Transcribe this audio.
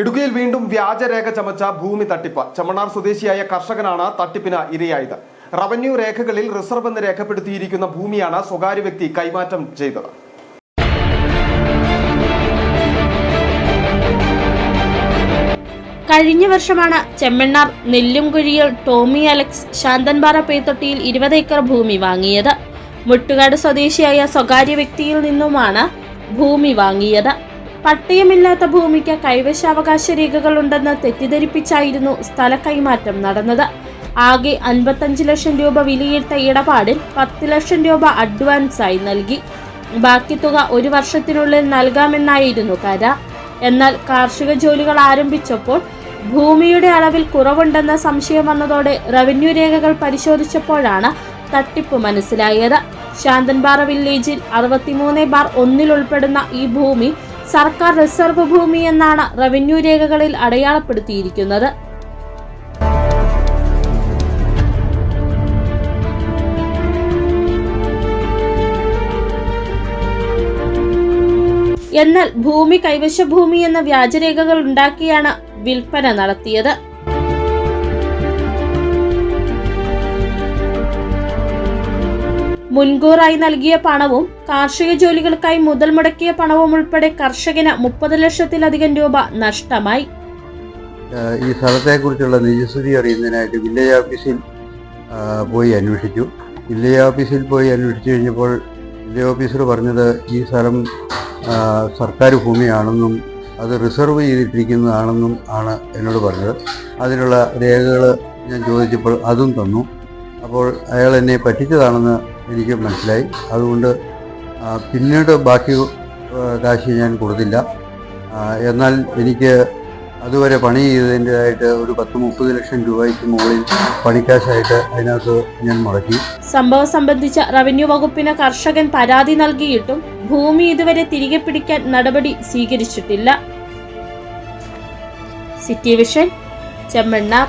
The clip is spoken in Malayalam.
ഇടുക്കിയിൽ വീണ്ടും വ്യാജരേഖ ചമച്ച ഭൂമി തട്ടിപ്പ്. ചമണാർ സ്വദേശിയായ കർഷകനാണ് തട്ടിപ്പിന് ഇരയായത്. റവന്യൂ രേഖകളിൽ റിസർവ് എന്ന് രേഖപ്പെടുത്തിയിരിക്കുന്ന ഭൂമിയാണ് സ്വകാര്യ വ്യക്തി കൈമാറ്റം ചെയ്തത്. കഴിഞ്ഞ വർഷമാണ് ചെമ്മണ്ണാർ നെല്ലുംകുഴിയിൽ ടോമി അലക്സ് ശാന്തൻപാറ പേത്തൊട്ടിയിൽ ഇരുപത് ഏക്കർ ഭൂമി വാങ്ങിയത്. മുട്ടുകാട് സ്വദേശിയായ സ്വകാര്യ വ്യക്തിയിൽ നിന്നുമാണ് ഭൂമി വാങ്ങിയത്. പട്ടയമില്ലാത്ത ഭൂമിക്ക് കൈവശാവകാശ രേഖകൾ ഉണ്ടെന്ന് തെറ്റിദ്ധരിപ്പിച്ചായിരുന്നു സ്ഥല കൈമാറ്റം നടന്നത്. ആകെ അൻപത്തഞ്ച് ലക്ഷം രൂപ വിലയിട്ട ഇടപാടിൽ പത്ത് ലക്ഷം രൂപ അഡ്വാൻസായി നൽകി. ബാക്കി തുക ഒരു വർഷത്തിനുള്ളിൽ നൽകാമെന്നായിരുന്നു കരാർ എന്നാൽ കാർഷിക ജോലികൾ ആരംഭിച്ചപ്പോൾ ഭൂമിയുടെ അളവിൽ കുറവുണ്ടെന്ന സംശയം വന്നതോടെ റവന്യൂ രേഖകൾ പരിശോധിച്ചപ്പോഴാണ് തട്ടിപ്പ് മനസ്സിലായത്. ശാന്തൻപാറ വില്ലേജിൽ അറുപത്തിമൂന്ന് ബാർ ഒന്നിൽ ഉൾപ്പെടുന്ന ഈ ഭൂമി സർക്കാർ റിസർവ് ഭൂമി എന്നാണ് റവന്യൂ രേഖകളിൽ അടയാളപ്പെടുത്തിയിരിക്കുന്നത്. എന്നാൽ ഭൂമി കൈവശ ഭൂമി എന്ന വ്യാജരേഖകൾ ഉണ്ടാക്കിയാണ് വിൽപ്പന നടത്തിയത്. മുൻകൂറായി നൽകിയ പണവും കാർഷിക ജോലികൾക്കായി മുതൽ മുടക്കിയ പണവും ഉൾപ്പെടെ കർഷകന് മുപ്പത് ലക്ഷത്തിലധികം രൂപ നഷ്ടമായി. ഈ സ്ഥലത്തെക്കുറിച്ചുള്ള നിജസ്ഥിതി അറിയുന്നതിനായിട്ട് വില്ലേജ് ഓഫീസിൽ പോയി അന്വേഷിച്ചു. വില്ലേജ് ഓഫീസിൽ പോയി അന്വേഷിച്ചു കഴിഞ്ഞപ്പോൾ വില്ലേജ് ഓഫീസർ പറഞ്ഞത് ഈ സ്ഥലം സർക്കാർ ഭൂമിയാണെന്നും അത് റിസർവ് ചെയ്തിട്ടിരിക്കുന്നതാണെന്നും ആണ് എന്നോട് പറഞ്ഞത്. അതിനുള്ള രേഖകൾ ഞാൻ ചോദിച്ചപ്പോൾ അതും തന്നു. അപ്പോൾ അയാൾ എന്നെ പറ്റിച്ചതാണെന്ന് എനിക്ക് മനസ്സിലായി. അതുകൊണ്ട് പിന്നീട് ബാക്കി കാശ് ഞാൻ കൊടുത്തില്ല. എന്നാൽ എനിക്ക് അതുവരെ പണി ചെയ്തതിന്റെതായിട്ട് ഒരു പത്ത് മുപ്പത് ലക്ഷം രൂപയ്ക്ക് മുകളിൽ പണിക്കാശായിട്ട് അതിനകത്ത് ഞാൻ മുടക്കി. സംഭവം സംബന്ധിച്ച റവന്യൂ വകുപ്പിന് കർഷകൻ പരാതി നൽകിയിട്ടും ഭൂമി ഇതുവരെ തിരികെ പിടിക്കാൻ നടപടി സ്വീകരിച്ചിട്ടില്ല. City vision Chemmannar.